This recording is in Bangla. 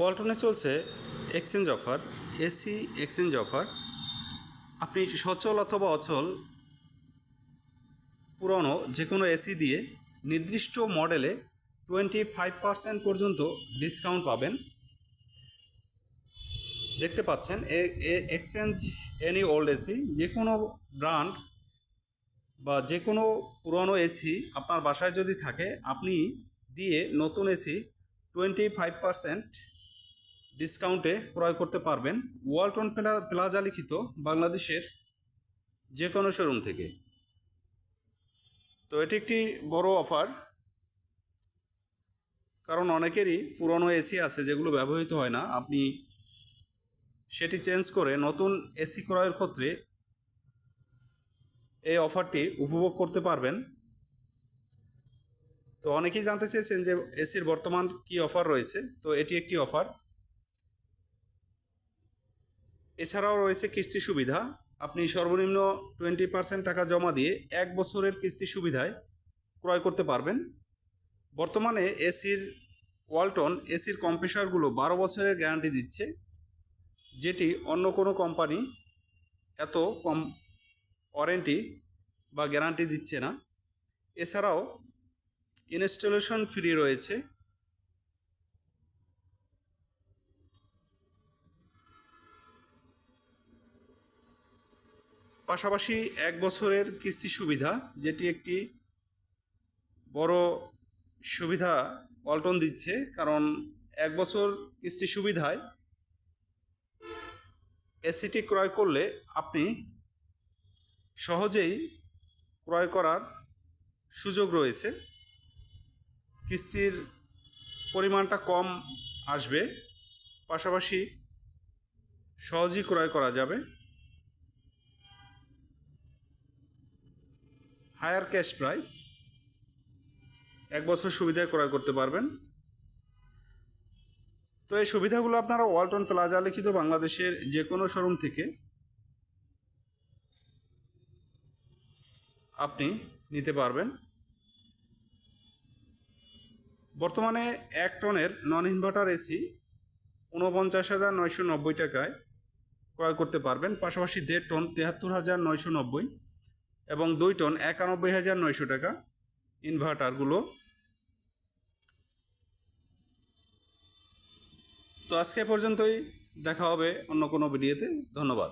পল্টনে চলছে exchange offer AC exchange offer আপনি সচল অথবা অচল, পুরনো যে কোনো এসি দিয়ে নির্দিষ্ট মডেলে টোয়েন্টি ফাইভ পার্সেন্ট পর্যন্ত ডিসকাউন্ট পাবেন। দেখতে পাচ্ছেন এক্সচেঞ্জ এনি ওল্ড এসি যে কোনো ব্র্যান্ড বা যে কোনো পুরনো এসি আপনার বাসায় যদি থাকে, আপনি দিয়ে নতুন এসি টোয়েন্টি ফাইভ পার্সেন্ট ডিসকাউন্টে ক্রয় করতে পারবেন ওয়ালটন প্লা প্লাজা লিখিত বাংলাদেশের যে কোনো শোরুম থেকে। তো এটি একটি বড় অফার কারণ অনেকেরই পুরনো এসি আছে যেগুলো ব্যবহৃত হয় না। আপনি সেটি চেঞ্জ করে নতুন এসি ক্রয়ের ক্ষেত্রে এই অফারটি উপভোগ করতে পারবেন। তো অনেকেই জানতে চেয়েছেন যে এসির বর্তমান কি অফার রয়েছে। তো এটি একটি অফার এছাড়াও রয়েছে কিস্তি সুবিধা। আপনি সর্বনিম্ন টোয়েন্টি পার্সেন্ট টাকা জমা দিয়ে এক বছরের কিস্তি সুবিধায় ক্রয় করতে পারবেন। বর্তমানে এসির, ওয়ালটন এসির কম্প্রেসারগুলো বারো বছরের গ্যারান্টি দিচ্ছে, যেটি অন্য কোনো কোম্পানি এত কম ওয়ারেন্টি বা গ্যারান্টি দিচ্ছে না। এছাড়াও ইনস্টলেশন ফ্রি রয়েছে পাশাপাশি এক বছরের কিস্তি সুবিধা, যেটি একটি বড় সুবিধা ওয়ালটন দিচ্ছে, কারণ এক বছর কিস্তি সুবিধায় এসিটি ক্রয় করলে আপনি সহজেই ক্রয় করার সুযোগ রয়েছে। কিস্তির পরিমাণটা কম আসবে, পাশাপাশি সহজেই ক্রয় করা যাবে। হায়ার ক্যাশ প্রাইস, এক বছর সুবিধায় ক্রয় করতে পারবেন। তো এই সুবিধাগুলো আপনারা ওয়ালটন প্লাজা লিখিত বাংলাদেশের যে কোনো শোরুম থেকে আপনি নিতে পারবেন। বর্তমানে এক টনের নন ইনভার্টার এসি ঊনপঞ্চাশ হাজার নয়শো নব্বই টাকায় ক্রয় করতে পারবেন। পাশাপাশি দেড় টন তেহাত্তর হাজার নয়শো নব্বই এবং দুই টন একানব্বই হাজার নয়শো টাকা ইনভার্টারগুলো। তো আজকে পর্যন্তই, দেখা হবে অন্য কোনো ভিডিওতে। ধন্যবাদ।